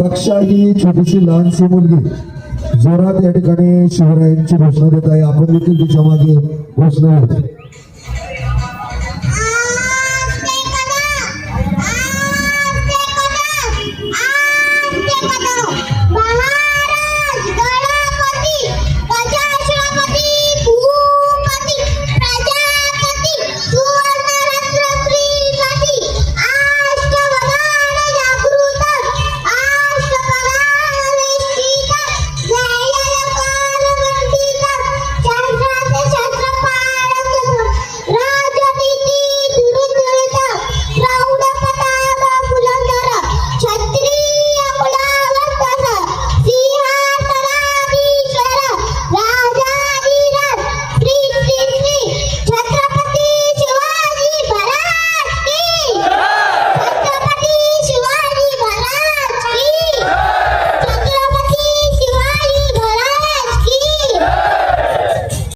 दक्षा ही छोटीशी लहानशी मुलगी. जोरात या ठिकाणी शिवरायांची घोषणा देत आहे. आपण देखील तिच्यामागे घोषणा होते